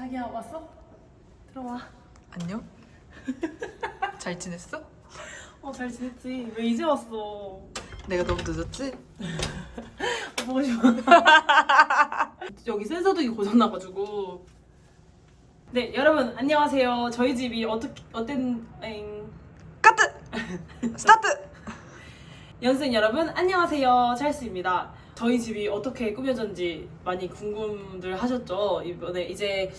자기야 왔어? 들어와. 안녕? 잘 지냈어? 어 잘 지냈지? 왜 이제 왔어? 내가 너무 늦었지? 보고 싶어. 여기 센서등이 고장나가지고. 네 여러분 안녕하세요. 저희 집이 어떻게 어땠 엥. 카트! 스타트! 연생 여러분 안녕하세요 찰스입니다 저희 집이 어떻게 꾸며졌는지 많이 궁금들 하셨죠? 이번에 이제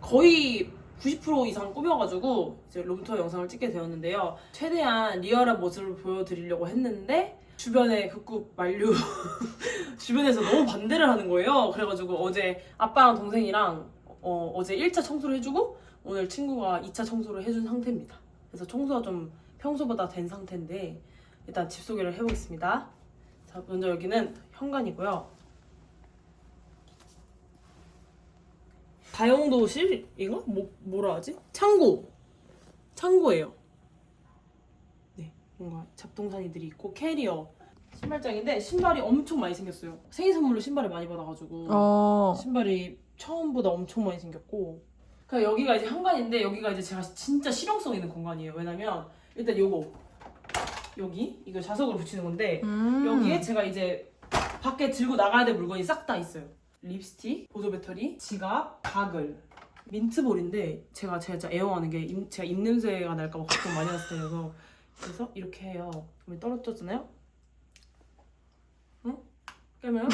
거의 90% 이상 꾸며가지고 이제 롬투어 영상을 찍게 되었는데요. 최대한 리얼한 모습을 보여드리려고 했는데 주변에 극구 만류 주변에서 너무 반대를 하는 거예요. 그래가지고 어제 아빠랑 동생이랑 어, 어제 1차 청소를 해주고 오늘 친구가 2차 청소를 해준 상태입니다. 그래서 청소가 좀 평소보다 된 상태인데 일단 집 소개를 해보겠습니다. 자, 먼저 여기는 현관이고요. 다용도실인가? 뭐, 뭐라 하지? 창고! 창고예요. 네, 뭔가 잡동사니들이 있고 캐리어. 신발장인데 신발이 엄청 많이 생겼어요. 생일 선물로 신발을 많이 받아가지고 어. 신발이 처음보다 엄청 많이 생겼고 그 여기가 이제 현관인데 여기가 이제 제가 진짜 실용성 있는 공간이에요. 왜냐면 일단 요거 여기 이거 자석으로 붙이는 건데 음. 여기에 제가 이제 밖에 들고 나가야 될 물건이 싹 다 있어요. 립스틱, 보조 배터리, 지갑, 가글, 민트볼인데 제가 진짜 애용하는 게 입, 제가 입 냄새가 날까 봐 걱정 많이 스타일이어서 그래서 이렇게 해요. 그러면 떨어졌잖아요. 응? 깨면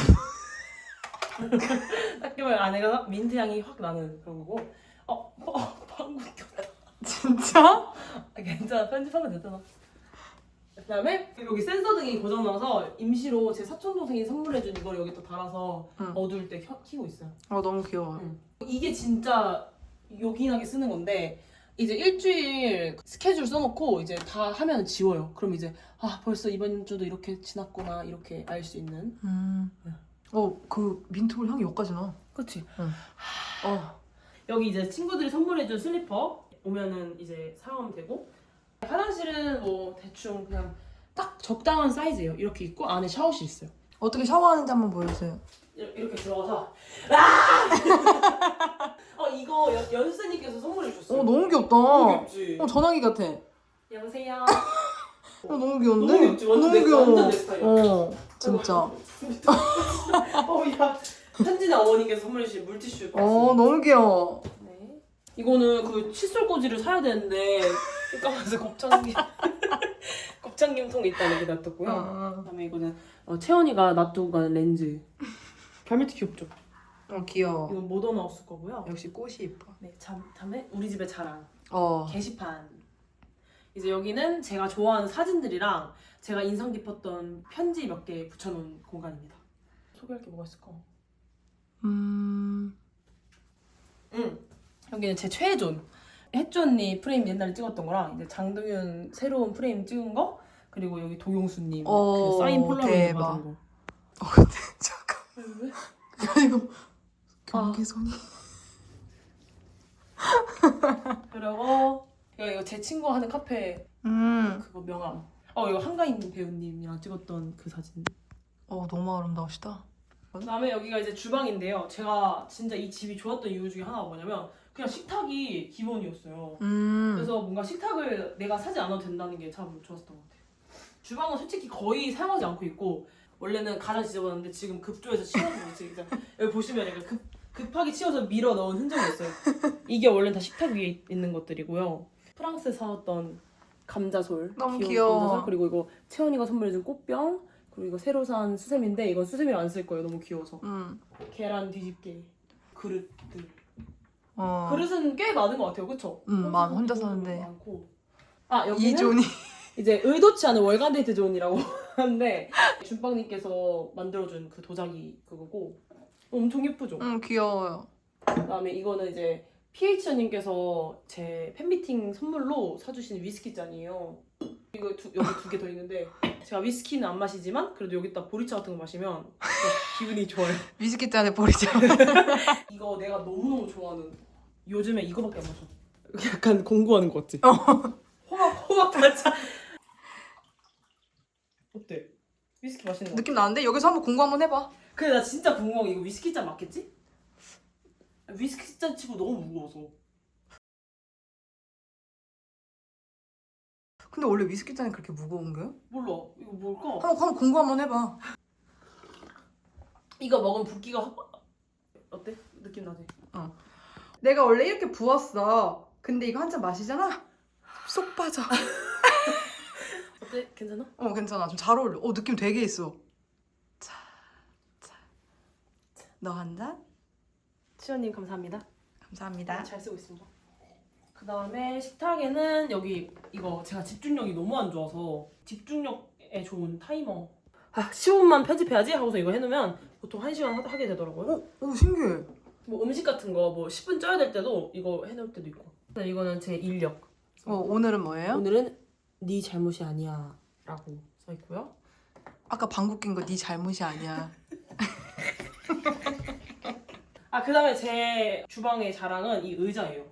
딱 깨면 안에가 민트 향이 확 나는 그런 거고. 어, 어 방구 꼈다. 진짜? 아, 괜찮아 편집하면 되잖아. 그다음에 여기 센서 등이 고장나서 임시로 제 사촌 동생이 선물해준 이걸 여기 또 달아서 응. 어두울 때 켜, 키고 있어요. 어 너무 귀여워. 응. 이게 진짜 요긴하게 쓰는 건데 이제 일주일 스케줄 써놓고 이제 다 하면 지워요. 그럼 이제 아 벌써 이번 주도 이렇게 지났구나 이렇게 알 수 있는. 음. 어그 민트볼 향이 여기까지 나. 그렇지. 어. 여기 이제 친구들이 선물해준 슬리퍼 오면은 이제 사용하면 되고 화장실은 뭐 대충 그냥 딱 적당한 사이즈예요. 이렇게 있고 안에 샤워실 있어요. 어떻게 샤워하는지 한번 보여주세요. 이렇게, 이렇게 들어가서 아! 어 이거 연- 연수님께서 선물해 주셨어요. 어 너무 귀엽다. 너무 귀엽지. 어 전화기 같아. 여보세요. 어 너무 귀여운데? 너무 귀엽지? 완전 너무 내- 귀여워. 완전 내 스타일이야. 어 진짜. 어야 현진의 어머니께서 선물해 주신 물티슈 박스. 어 너무 귀여워. 네. 이거는 그 칫솔 꽂이를 사야 되는데 까마서 곱창김 곱창김통이 있다는 게 놔뒀고요. 어, 그다음에 이거는 어, 채원이가 놔두고 간 렌즈. 별미트 귀엽죠? 어 귀여워. 이건 모던하우스 거고요. 역시 꽃이 이뻐. 네, 참, 다음에 우리 집의 자랑 어. 게시판. 이제 여기는 제가 좋아하는 사진들이랑 제가 인상 깊었던 편지 몇 개 붙여놓은 공간입니다. 소개할 게 뭐가 있을까? 음. 응. 여기는 제 최애 존. 혜주 언니 프레임 옛날에 찍었던 거랑 이제 장동윤 새로운 프레임 찍은 거 그리고 여기 도용수님 어, 그 사인 폴라로이드 대박. 받은 거. 어 근데 잠깐. 왜? 이거 경계선이. 그리고 이거, 이거 제 친구 하는 카페 음. 그거 명함. 어 이거 한가인 배우님이랑 찍었던 그 사진. 어 너무 아름다우시다. 그다음에 여기가 이제 주방인데요. 제가 진짜 이 집이 좋았던 이유 중에 하나가 뭐냐면 그냥 식탁이 기본이었어요. 음. 그래서 뭔가 식탁을 내가 사지 않아도 된다는 게 참 좋았던 것 같아요. 주방은 솔직히 거의 사용하지 않고 있고 원래는 가장 지저분한데 지금 급조해서 치워서 지금 여기 보시면 약간 급, 급하게 치워서 밀어 넣은 흔적이 있어요. 이게 원래 다 식탁 위에 있는 것들이고요. 프랑스에 사왔던 감자솔 너무 귀여운 귀여워. 감자솔 그리고 이거 채원이가 선물해준 꽃병 그리고 이거 새로 산 수세미인데 이건 수세미를 안 쓸 거예요 너무 귀여워서 음. 계란 뒤집개 그릇들 어. 그릇은 꽤 많은 것 같아요 그쵸? 음, 많- 혼자 사는데. 많고 아 여기는 이존이. 이제 의도치 않은 월간 데이트 존이라고 하는데 준빵님께서 만들어준 그 도자기 그거고 엄청 예쁘죠? 음 귀여워요. 그다음에 이거는 이제 PH님께서 제 팬미팅 선물로 사주신 위스키 잔이에요. 이거 두, 여기 두 개 더 있는데 제가 위스키는 안 마시지만 그래도 여기다 보리차 같은 거 마시면 진짜 기분이 좋아요. 위스키 잔에 버리자. 이거 내가 너무너무 좋아하는 요즘에 이거밖에 안 마셔. 약간 공부하는 거 같지? 어. 호박 호박 반차. 어때? 위스키 맛있는 거? 느낌 나는데 여기서 한번 공부 한번 해봐. 근데 나 진짜 궁금한 게 이거 위스키 잔 맞겠지? 위스키 잔 치고 너무 무거워서. 근데 원래 위스키 잔이 그렇게 무거운 거요? 몰라. 이거 뭘까? 한번, 한번 공부 한번 해봐. 이거 먹으면 붓기가 확... 어때? 느낌 나지? 내가 원래 이렇게 부었어. 근데 이거 한 잔 마시잖아. 쏙 빠져. 어때? 괜찮아? 어 괜찮아. 좀 잘 어울려. 어 느낌 되게 있어. 자, 자. 너 한 잔? 시연님 감사합니다. 감사합니다. 잘 쓰고 있습니다. 그 다음에 식탁에는 여기 이거 제가 집중력이 너무 안 좋아서 집중력에 좋은 타이머. 아 15분만 편집해야지 하고서 이거 해놓으면 보통 1시간 하, 하게 되더라고요. 오, 오 신기해. 뭐 음식 같은 거 뭐 10분 쪄야 될 때도 이거 해놓을 때도 있고. 근데 이거는 제 인력. 어 오늘은 뭐예요? 오늘은 네 잘못이 아니야 라고 써 있고요. 아까 방구 낀 거 네 잘못이 아니야. 아 그 다음에 제 주방의 자랑은 이 의자예요.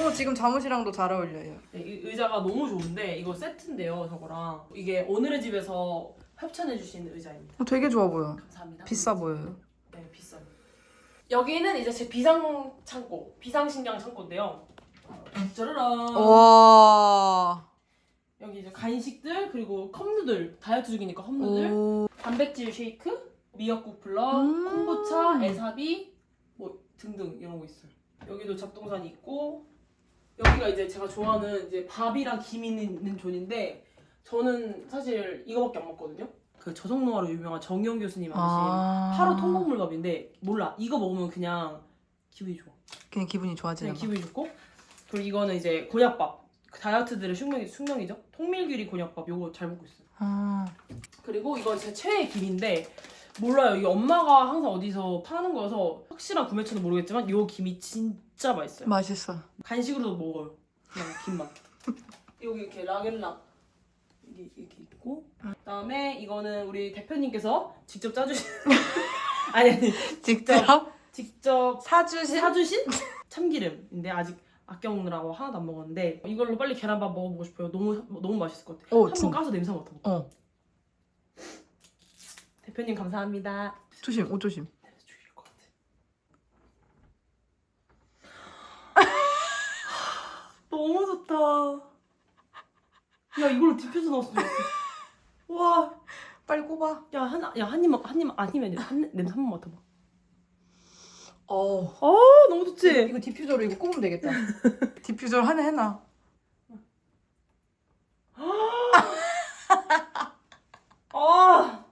어 지금 잠옷이랑도 잘 어울려요. 네, 이 의자가 너무 좋은데 이거 세트인데요 저거랑 이게 오늘의 집에서 협찬해 주신 의자입니다. 어, 되게 좋아 보여. 감사합니다. 비싸 보여요. 네 비싸요. 여기는 이제 제 비상 창고, 비상식량 창고인데요. 짜라란. 와. 여기 이제 간식들 그리고 컵누들 다이어트 중이니까 컵누들, 오. 단백질 쉐이크, 미역국 블럭, 음. 콤부차, 에사비 뭐 등등 이런 거 있어요. 여기도 잡동사니 있고 여기가 이제 제가 좋아하는 이제 밥이랑 김이 있는 존인데 저는 사실 이거밖에 안 먹거든요. 그 저속노화로 유명한 정영 교수님 아저씨 아. 하루 통곡물밥인데 몰라 이거 먹으면 그냥 기분이 좋아. 그냥 기분이 좋아지나 그냥 봐. 기분이 좋고 그리고 이거는 이제 곤약밥 그 다이어트들의 숙명이 숙명이죠. 통밀귀리 곤약밥 요거 잘 먹고 있어요. 아. 그리고 이건 제 최애 김인데 몰라요. 이 엄마가 항상 어디서 파는 거여서 확실한 구매처는 모르겠지만 요 김이 진짜 맛있어요. 맛있어. 간식으로도 먹어요. 그냥 김만. 여기 이렇게 라겔라 이게 이렇게 있고 그다음에 이거는 우리 대표님께서 직접 짜주신 아니 아니 직접 직접 사주신 사주신 참기름인데 아직 아껴 먹느라고 하나도 안 먹었는데 이걸로 빨리 계란밥 먹어보고 싶어요. 너무 너무 맛있을 것 같아요. 오, 한번 진- 까서 냄새 맡아봐. 어. 대표님 감사합니다. 조심. 오 조심. 죽일 것 같아. 너무 좋다. 야 이걸로 디퓨저 넣었으면 좋겠어. 와, 빨리 꼽아. 야 하나, 야한 입만 한 입만 아니면 한 냄새 한번 맡아봐. 어. 아 너무 좋지. 이거 디퓨저로 이거 꼽으면 되겠다. 디퓨저를 하나 해놔. 아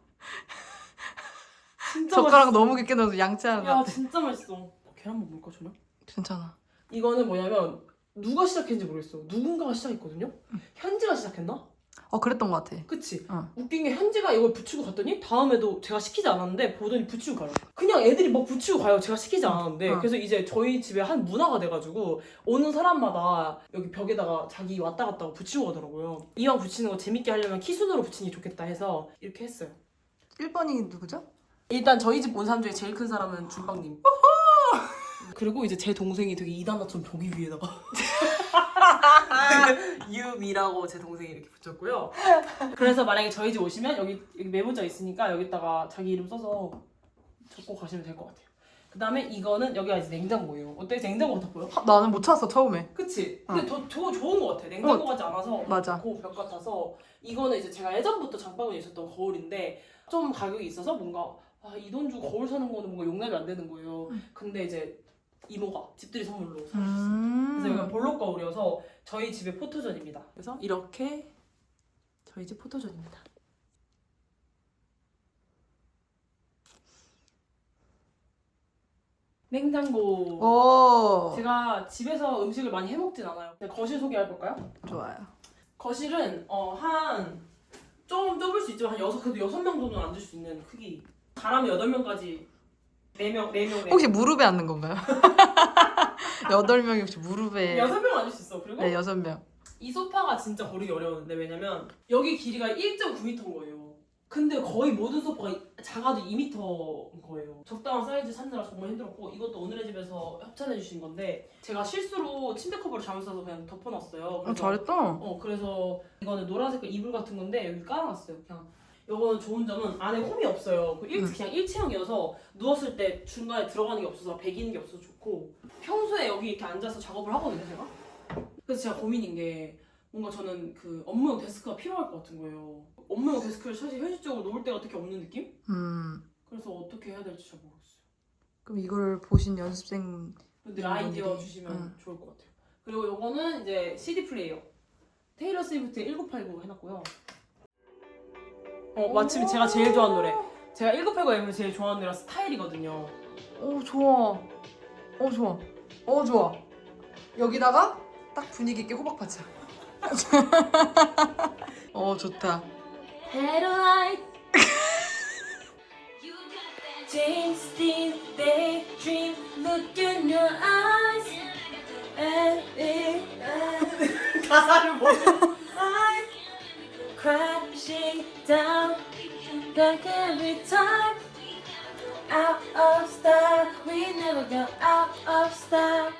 진짜 젓가락 맛있어. 너무 깊게 넣어서 양치하는 것 야 같아. 진짜 맛있어. 계란밥 먹을까 전혀? 괜찮아. 이거는 뭐냐면 누가 시작했는지 모르겠어. 누군가가 시작했거든요. 현지가 시작했나? 어 그랬던 것 같아. 그치? 어. 웃긴 게 현지가 이걸 붙이고 갔더니 다음에도 제가 시키지 않았는데 보더니 붙이고 가요. 그냥 애들이 막 붙이고 가요. 제가 시키지 않았는데. 어. 그래서 이제 저희 집에 한 문화가 돼가지고 오는 사람마다 여기 벽에다가 자기 왔다 갔다 하고 붙이고 가더라고요. 이왕 붙이는 거 재밌게 하려면 키순으로 붙이는 게 좋겠다 해서 이렇게 했어요. 1번이 누구죠? 일단 저희 집 온 사람 중에 제일 큰 사람은 준빵님. 그리고 이제 제 동생이 되게 이단아처럼 저기 위에다가 유미라고 제 동생이 이렇게 붙였고요. 그래서 만약에 저희 집 오시면 여기, 여기 메모장 있으니까 여기다가 자기 이름 써서 적고 가시면 될 것 같아요. 그 다음에 이거는 여기가 이제 냉장고예요. 어때? 냉장고 같아 보여? 하, 나는 못 찾았어 처음에. 그치? 근데 더, 더 좋은 것 같아. 냉장고 같지 않아서 맞아. 고벽 같아서 이거는 이제 제가 예전부터 장바구니에 있었던 거울인데 좀 가격이 있어서 뭔가 아, 이 돈 주고 거울 사는 거는 뭔가 용납이 안 되는 거예요. 근데 이제 이모가 집들이 선물로 사주셨어요. 음. 그래서 이건 볼록 거울이어서 저희 집의 포토존입니다. 그래서 이렇게 저희 집 포토존입니다. 냉장고. 오. 제가 집에서 음식을 많이 해먹진 않아요. 네, 거실 소개해 볼까요? 좋아요. 거실은 어, 한 조금 좁을 수 있지만 한 여섯 그래도 여섯 명 정도는 앉을 수 있는 크기. 잘하면 여덟 명까지 네 명, 네 명, 네 혹시 무릎에 앉는 건가요? 여덟 명이 혹시 무릎에? 여섯 명 앉을 수 있어. 그리고 네 여섯 명. 이 소파가 진짜 거르기 어려웠는데 왜냐면 여기 길이가 1.9m인 거예요. 근데 거의 모든 소파가 작아도 2m인 거예요. 적당한 사이즈 찾느라 정말 힘들었고 이것도 오늘의 집에서 협찬해 주신 건데 제가 실수로 침대 커버를 잘못 사서 그냥 덮어놨어요. 어, 그래서 잘했다. 어 그래서 이거는 노란색 이불 같은 건데 여기 깔아놨어요. 그냥 이거는 좋은 점은 안에 홈이 없어요. 그 일, 음. 그냥 일체형이어서 누웠을 때 중간에 들어가는 게 없어서 베기는 게 없어서 좋고 평소에 여기 이렇게 앉아서 작업을 하거든요, 제가. 그래서 제가 고민인 게 뭔가 저는 그 업무용 데스크가 필요할 것 같은 거예요. 업무용 데스크를 사실 현실적으로 놓을 데가 어떻게 없는 느낌? 음. 그래서 어떻게 해야 될지 잘 모르겠어요. 그럼 이걸 보신 연습생 이런 아이디어 주시면 응. 좋을 것 같아요. 그리고 요거는 이제 CD 플레이어. 테일러 스위프트 1989 해놨고요. 어, 마침 제가 제일 좋아하는 노래. 제가 1989 앨범 제일 좋아하는 노래가 스타일이거든요. 오 좋아. 어 좋아. 어 좋아. 여기다가 딱 분위기 있게 호박 파차. 어 좋다. Headlight. James Dean daydream look in your eyes and it 가사를 모르 I crashing down like every time out of style we never go out of style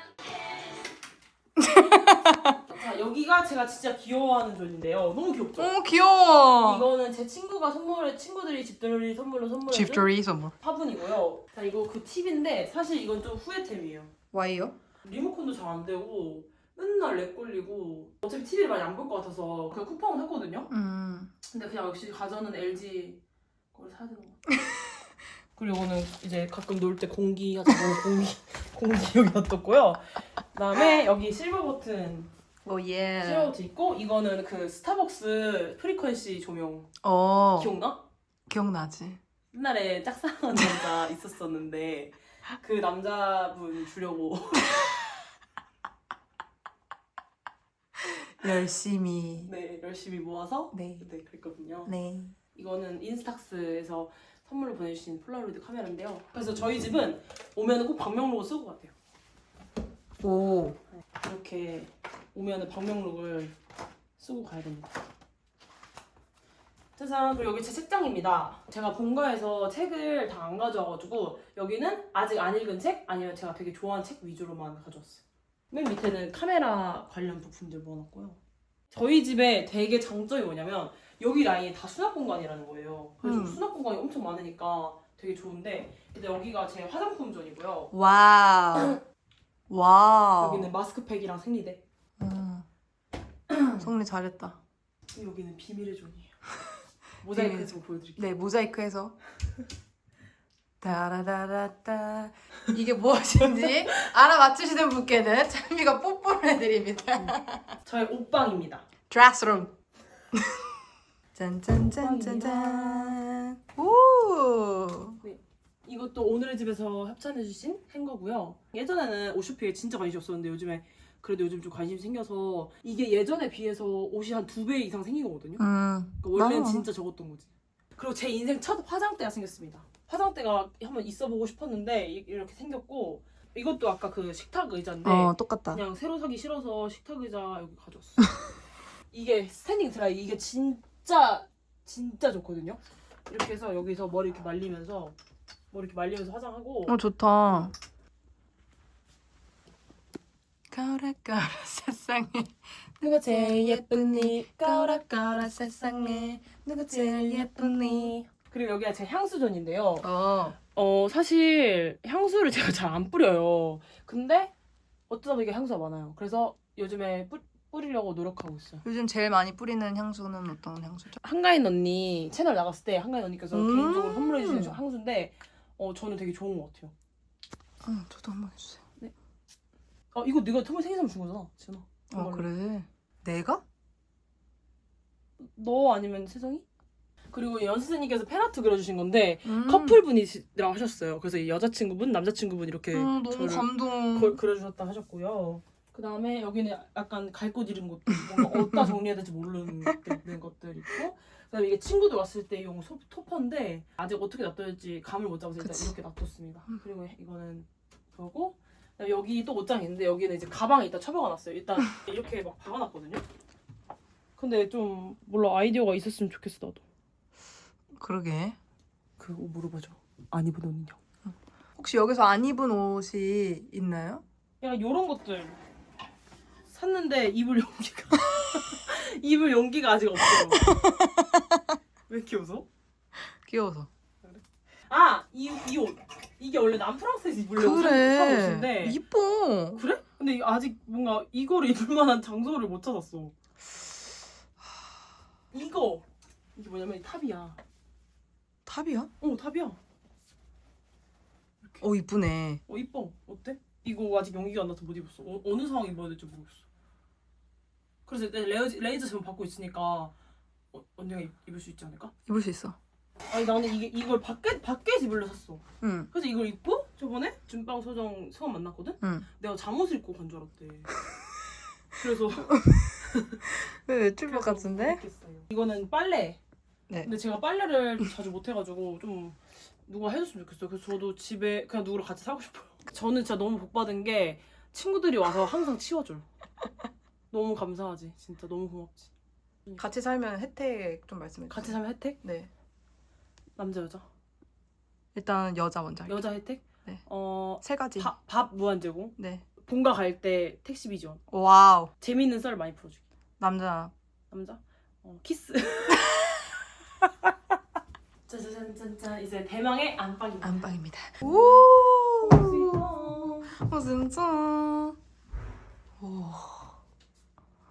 자 여기가 제가 진짜 귀여워하는 존인데요 너무 귀엽죠? 오 귀여워. 이거는 제 친구가 선물해 친구들이 집들이 선물로 선물해 준 집조리 선물. 화분이고요. 자 이거 그 팁인데 사실 이건 좀 후회템이에요. 와이요? 리모컨도 잘 안 되고 맨날 렉 걸리고 어차피 TV를 많이 안 볼 것 같아서 그냥 쿠팡을 샀거든요. 음. 근데 그냥 역시 가전은 LG 걸 사야 되는 것 같아요. 그리고 이거는 이제 가끔 놀 때 공기 하자고 공기 공기 여기 놔뒀고요. 그다음에 여기 실버 버튼 오 예. 실버 버튼 있고 이거는 그 스타벅스 프리퀀시 조명 어 기억나? 기억나지. 옛날에 짝사랑한 남자 있었었는데 그 남자분 주려고 열심히. 네 열심히 모아서 네. 그때 그랬거든요. 네. 이거는 인스탁스에서 선물로 보내주신 폴라로이드 카메라인데요. 그래서 저희 집은 오면은 꼭 방명록을 쓰고 같아요. 오. 이렇게 오면은 방명록을 쓰고 가야 됩니다. 짜잔 그리고 여기 제 책장입니다. 제가 본가에서 책을 다 안 가져와가지고 여기는 아직 안 읽은 책 아니면 제가 되게 좋아하는 책 위주로만 가져왔어요. 맨 밑에는 카메라 관련 부품들 모아놨고요. 저희 집에 되게 장점이 뭐냐면 여기 라인이 다 수납 공간이라는 거예요. 그래서 음. 수납 공간이 엄청 많으니까 되게 좋은데 근데 여기가 제 화장품 존이고요. 와우. 와우. 여기는 마스크팩이랑 생리대. 음. 성리 잘했다. 여기는 비밀의 존이에요. 모자이크해서 보여드릴게요. 네 모자이크해서 따라라라따 이게 무엇인지 알아맞히시는 분께는 찬미가 뽀뽀를 해드립니다. 저의 옷방입니다. 드레스룸 짠짠짠짠짠 오 이것도 오늘의 집에서 협찬해주신 행거고요. 예전에는 옷쇼핑에 진짜 관심이 없었는데 요즘에 그래도 요즘 좀 관심이 생겨서 이게 예전에 비해서 옷이 한 두 배 이상 생긴 거거든요. 음. 그러니까 원래는 맞아. 진짜 적었던 거지. 그리고 제 인생 첫 화장대가 생겼습니다. 화장대가 한번 있어보고 싶었는데 이- 이렇게 생겼고 이것도 아까 그 식탁 의자인데 어 똑같다. 그냥 새로 사기 싫어서 식탁 의자 여기 가져왔어. 이게 스탠딩 드라이 이게 진짜 진짜 좋거든요. 이렇게 해서 여기서 머리 이렇게 말리면서 머리 이렇게 말리면서 화장하고 어 좋다. 거라 세상에 누가 제일 예쁘니 거라 세상에 누가 제일 예쁘니 그리고 여기가 제 향수존인데요. 어 어 사실 향수를 제가 잘 안 뿌려요. 근데 어쩌다 보니까 향수가 많아요. 그래서 요즘에 뿌, 뿌리려고 노력하고 있어요. 요즘 제일 많이 뿌리는 향수는 어떤 향수죠? 한가인 언니 채널 나갔을 때 한가인 언니께서 음. 개인적으로 선물해 주신 향수인데 어 저는 되게 좋은 것 같아요. 어 저도 한번 해주세요. 어 이거 네가 선물 생일 선물 준 거잖아, 지은아. 어 이걸로. 그래 내가? 너 아니면 세정이? 그리고 연수생님께서 팬아트 그려주신 건데 음. 커플분이라고 하셨어요. 그래서 이 여자친구분, 남자친구분 이렇게 음, 너무 저를 감동. 걸- 그려주셨다 하셨고요. 그 다음에 여기는 약간 갈 곳 잃은 곳, 뭔가 어디다 정리해야 될지 모르는 것들, 있고 그 다음에 이게 친구들 왔을 때용 토퍼인데 아직 어떻게 놔둬야 될지 감을 못 잡아서 일단 그치. 이렇게 놔뒀습니다. 음. 그리고 이거는 그거고 그다음에 여기 또 옷장이 있는데 여기는 이제 가방에 있다 처박아놨어요. 일단 이렇게 막 박아놨거든요. 근데 좀 몰라 아이디어가 있었으면 좋겠어 나도. 그러게. 그거 물어봐줘. 안 입은 옷은요? 혹시 여기서 안 입은 옷이 있나요? 약간 요런 것들 샀는데 입을 용기가 입을 용기가 아직 없어요. 왜 이렇게 웃어? 귀여워서. 아! 이, 이 옷! 이게 원래 남프랑스에서 입으려고 산 그래. 옷인데 이뻐. 그래? 근데 이- 아직 뭔가 이거를 입을 만한 장소를 못 찾았어 이거! 이게 뭐냐면 이 탑이야 탑이야? 어 탑이야 어 이쁘네. 어 이뻐 어때? 이거 아직 용기가 안 나서 못 입었어 어, 어느 상황 입어야 될지 모르겠어 그래서 내 레이저, 레이저 제품 받고 있으니까 어, 언니가 입, 입을 수 있지 않을까? 입을 수 있어. 아니 나는 이게 이걸 밖에 밖에서 입으려 샀어 응. 그래서 이걸 입고 저번에 준빵 소정 수업 만났거든? 응. 내가 잠옷을 입고 간 줄 알았대 그래서 왜 외출복 그래서 못 입겠어요. 이거는 빨래 네. 근데 제가 빨래를 자주 못 해가지고 좀 누가 해줬으면 좋겠어요 그래서 저도 집에 그냥 누구랑 같이 살고 싶어요 저는 진짜 너무 복 받은 게 친구들이 와서 항상 치워줘요 너무 감사하지 진짜 너무 고맙지 같이 살면 혜택 좀 말씀해 주세요. 같이 살면 혜택? 네. 남자 여자? 일단 여자 먼저 할게요. 여자 혜택? 네. 어... 세 가지. 밥, 밥 무한 제공 네. 본가 갈 때 택시비 지원 와우. 재밌는 썰 많이 풀어주기 남자. 남자? 어, 키스 짜자잔짠짠 이제 대망의 안방입니다 안방입니다. 오! 오. 어 진짜. 오.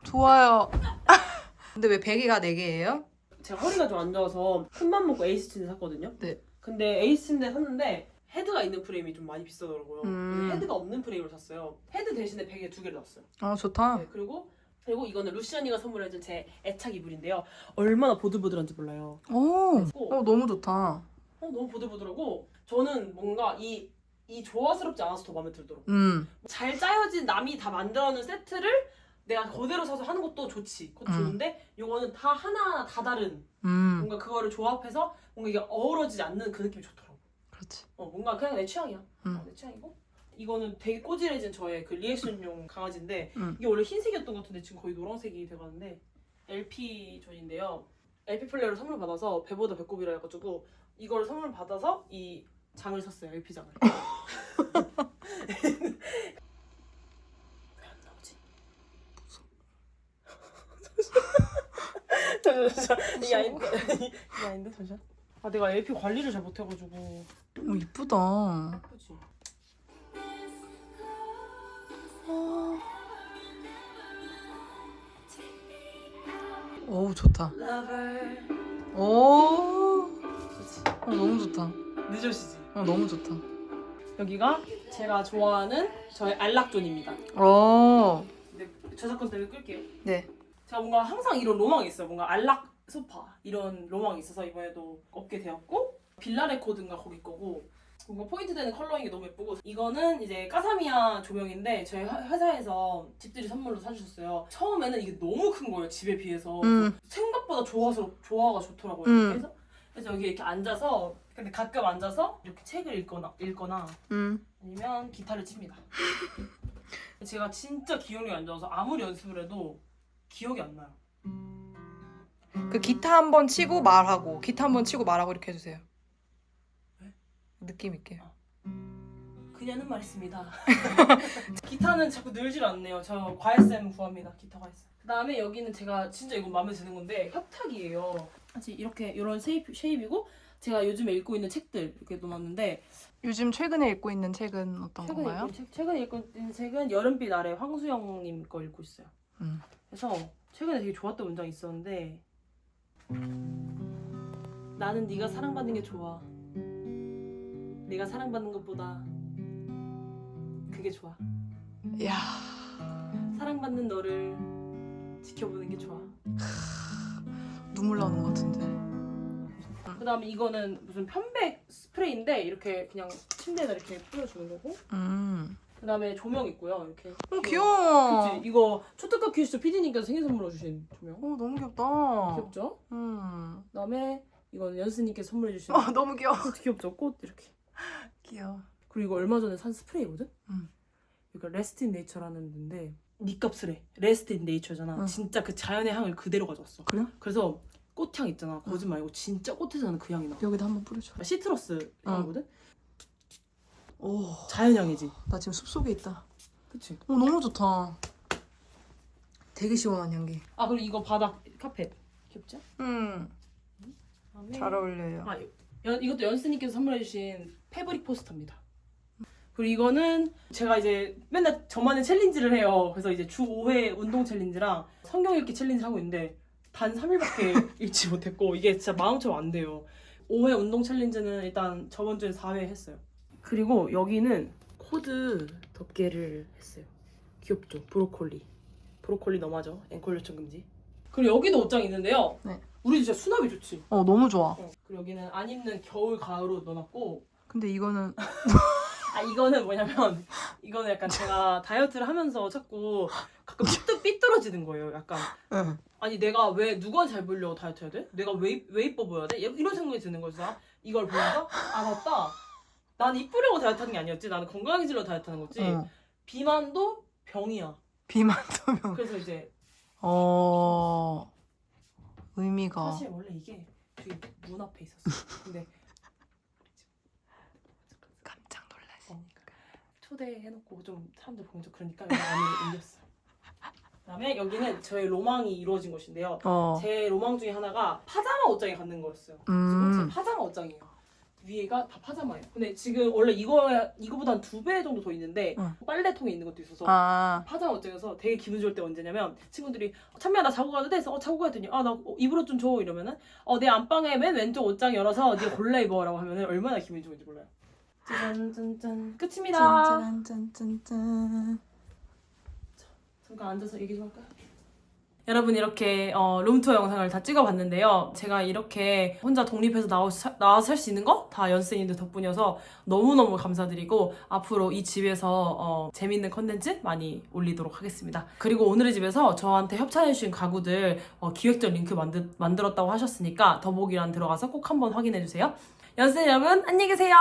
좋아요. 근데 왜 베개가 네 개예요? 제가 허리가 좀 안 좋아서 큰맘 먹고 에이스 침대 샀거든요. 네. 근데 에이스 침대 샀는데 헤드가 있는 프레임이 좀 많이 비싸더라고요. 음. 그래서 헤드가 없는 프레임을 샀어요. 헤드 대신에 베개 두 개를 샀어요. 어 좋다. 네, 그리고 그리고 이거는 루시 언니가 선물해준 제 애착 이불인데요. 얼마나 보들보들한지 몰라요. 오. 그리고 어 너무 좋다. 어, 너무 보들보들하고 저는 뭔가 이, 이 조화스럽지 않아서 더 마음에 들더라고요. 음. 잘 짜여진 남이 다 만들어놓은 세트를 내가 그대로 사서 하는 것도 좋지. 그것도 음. 좋은데 이거는 다 하나하나 다 다른 음. 뭔가 그거를 조합해서 뭔가 이게 어우러지지 않는 그 느낌이 좋더라고. 그렇지. 어 뭔가 그냥 내 취향이야. 음. 어, 내 취향이고 이거는 되게 꼬질해진 저의 그 리액션용 강아지인데 음. 이게 원래 흰색이었던 것 같은데 지금 거의 노란색이 돼가는데 LP 존인데요. LP 플레이어를 선물 받아서 배보다 배꼽이라 해가지고 이걸 선물 받아서 이 장을 샀어요. LP 장을. 왜 안 나오지? 잠시만. 잠시만. 이게 아닌데 이게 아닌데 잠시만. 아 내가 LP 관리를 잘 못해가지고 오 이쁘다. 오 좋다. 오. 그렇지. 어 너무 좋다. 늦으시지. 어 너무 좋다. 여기가 제가 좋아하는 저의 안락존입니다. 오. 근데 저작권 때문에 끌게요. 네. 제가 뭔가 항상 이런 로망이 있어요. 뭔가 안락 소파 이런 로망이 있어서 이번에도 얻게 되었고 빌라 레코드인가 거기 거고 뭔가 포인트 되는 컬러인 게 너무 예쁘고 이거는 이제 까사미야 조명인데 저희 회- 회사에서 집들이 선물로 사주셨어요. 처음에는 이게 너무 큰 거예요 집에 비해서 음. 생각보다 좋아서 조화가 좋더라고요. 음. 해서 그래서 여기 이렇게 앉아서 근데 가끔 앉아서 이렇게 책을 읽거나 읽거나 음. 아니면 기타를 칩니다. 제가 진짜 기억력이 안 좋아서 아무리 연습을 해도 기억이 안 나요. 그 기타 한 번 치고 말하고 기타 한 번 치고 말하고 이렇게 해주세요. 왜? 느낌 있게. 그녀는 말했습니다. 기타는 자꾸 늘질 않네요. 저 과외쌤 구합니다. 기타 과외쌤. 그다음에 여기는 제가 진짜 이거 마음에 드는 건데 협탁이에요. 사실 이렇게 이런 쉐입, 쉐입이고 제가 요즘에 읽고 있는 책들 이렇게 놓았는데 요즘 최근에 읽고 있는 책은 어떤 최근에 건가요? 읽고, 책, 최근에 읽고 있는 책은 여름빛 아래 황수영님 거 읽고 있어요. 음. 그래서 최근에 되게 좋았던 문장이 있었는데 나는 네가 사랑받는 게 좋아. 내가 사랑받는 것보다 그게 좋아. 야 사랑받는 너를 지켜보는 게 좋아. 눈물 나오는 것 같은데. 그다음에 이거는 무슨 편백 스프레이인데 이렇게 그냥 침대에다 이렇게 뿌려주는 거고. 음. 그다음에 조명 있고요. 이렇게. 어 귀여워. 그치? 이거 초특급 퀴즈 PD님께서 생일 선물로 주신 조명. 어 너무 귀엽다. 귀엽죠? 음. 그다음에 이거는 연수님께서 선물해 주신 어 너무 귀여워. 꽃 귀엽죠? 꽃 이렇게. 귀여워. 그리고 이거 얼마 전에 산 스프레이거든? 음. 이거 레스트 인 네이처라는 데인데 니 값을 해. 레스트 인 네이처잖아. 응. 진짜 그 자연의 향을 그대로 가져왔어. 그래? 그래서 꽃향 있잖아. 거짓 말고 진짜 꽃에서 나는 그 향이 나. 여기다 한번 뿌려줘. 시트러스 응. 향이거든? 오. 자연향이지. 나 지금 숲 속에 있다. 그치? 어 너무 좋다. 되게 시원한 향기. 아 그리고 이거 바닥 카펫. 귀엽죠? 음. 그다음에 잘 어울려요. 아 연, 이것도 연스님께서 선물해주신 패브릭 포스터입니다. 그리고 이거는 제가 이제 맨날 저만의 챌린지를 해요. 그래서 이제 주 5회 운동 챌린지랑 성경 읽기 챌린지 하고 있는데 단 3일밖에 읽지 못했고 이게 진짜 마음처럼 안 돼요. 5회 운동 챌린지는 일단 저번 주에 4회 했어요. 그리고 여기는 코드 덮개를 했어요. 귀엽죠? 브로콜리. 브로콜리 너무하죠? 앵콜 요청 금지. 그리고 여기도 옷장이 있는데요. 네. 우리 진짜 수납이 좋지. 어 너무 좋아. 어, 그리고 여기는 안 입는 겨울 가을 옷 넣어놨고 근데 이거는 아 이거는 뭐냐면 이거는 약간 제가 다이어트를 하면서 자꾸 가끔 삐뚤 삐뚤어지는 거예요. 약간 응. 아니 내가 왜 누가 잘 보이려고 다이어트 해야 돼? 내가 왜, 이- 왜 이뻐 보여야 돼? 이런 생각이 드는 거죠. 이걸 보면서 아 맞다. 난 이쁘려고 다이어트 하는 게 아니었지. 나는 건강해지려고 다이어트 하는 거지. 어. 비만도 병이야. 비만 도면 그래서 이제 어 의미가 사실 원래 이게 저기 문 앞에 있었어. 근데 깜짝 놀라시. 어, 초대해놓고 좀 사람들 보면 좀 그러니까 안에 옮겼어요. 그다음에 여기는 저의 로망이 이루어진 곳인데요. 어. 제 로망 중에 하나가 파자마 옷장에 갖는 거였어요. 그래서 음. 파자마 옷장이에요. 위에가 다 파자마예요. 근데 지금 원래 이거 이거보다 한 두 배 정도 더 있는데 응. 빨래통에 있는 것도 있어서 아. 파자마 옷장에서 되게 기분 좋을 때 언제냐면 친구들이 찬미야 나 자고 가도 돼? 그래서 어 자고 가더니 아나 입으로 좀 줘 이러면은 어 내 안방에 맨 왼쪽 옷장 열어서 네가 골라 입어라고 하면은 얼마나 기분이 좋은지 몰라요. 짠짠짠 끝입니다. 짠짠짠짠짠. 잠깐 앉아서 얘기 좀 할까요? 여러분 이렇게 어, 룸투어 영상을 다 찍어봤는데요. 제가 이렇게 혼자 독립해서 나와, 나와서 살 수 있는 거 다 연습생님들 덕분이어서 너무너무 감사드리고 앞으로 이 집에서 어, 재밌는 컨텐츠 많이 올리도록 하겠습니다. 그리고 오늘의 집에서 저한테 협찬해주신 가구들 어, 기획전 링크 만드, 만들었다고 하셨으니까 더보기란 들어가서 꼭 한번 확인해주세요. 연습생 여러분 안녕히 계세요.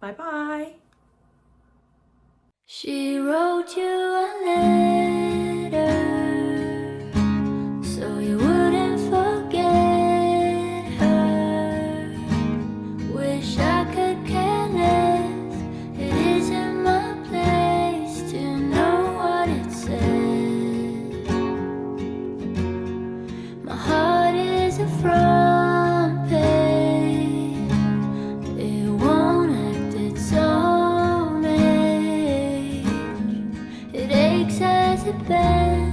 바이바이. She wrote you a letter the.